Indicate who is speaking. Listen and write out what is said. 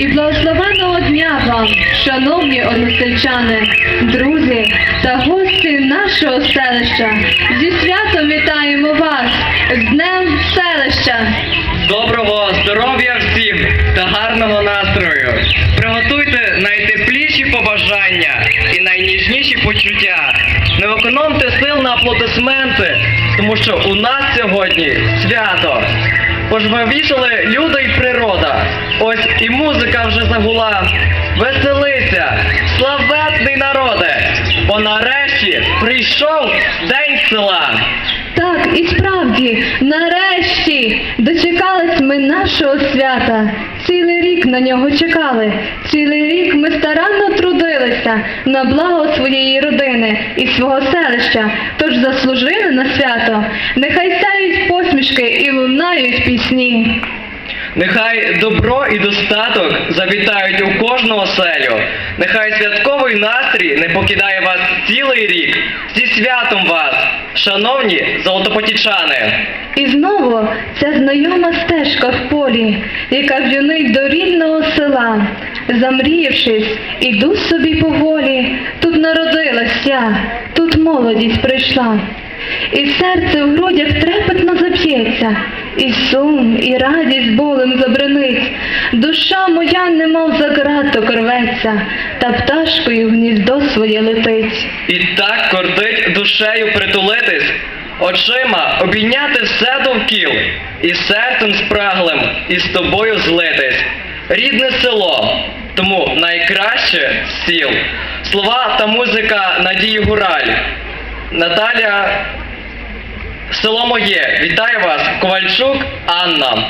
Speaker 1: і благословеного дня вам, шановні односельчани, друзі та гості нашого селища. Зі святом вітаємо вас з Днем селища!
Speaker 2: Доброго здоров'я всім та гарного настрою. Приготуйте найтепліші побажання і найніжніші почуття. Не економте сил на аплодисменти, тому що у нас сьогодні свято. Пожвавішали люди і природа. Ось і музика вже загула. Веселися, славетний народе, бо нарешті прийшов день села.
Speaker 1: Так, і справді, нарешті дочекались ми нашого свята. Цілий рік на нього чекали. Цілий рік ми старанно трудилися на благо своєї родини і свого селища. Тож заслужили на свято. Нехай сяють посмішки і лунають пісні.
Speaker 2: Нехай добро і достаток завітають у кожну оселю. Нехай святковий настрій не покидає вас цілий рік. Зі святом вас, шановні золотопотічани!
Speaker 1: І знову ця знайома стежка в полі, яка в'юнить до рідного села. Замріявшись, іду собі поволі, тут народилась я, тут молодість прийшла. І серце в грудях трепетно заб'ється, і сум, і радість болем забринить. Душа моя немов за граток рветься, та пташкою в гніздо своє летить.
Speaker 2: І так кортить душею притулитись, очима обійняти все довкіл, і серцем спраглим із тобою злитись. Рідне село, тому найкраще з сіл. Слова та музика Надії Гураль. Наталя, село моє, вітаю вас, Ковальчук Анна.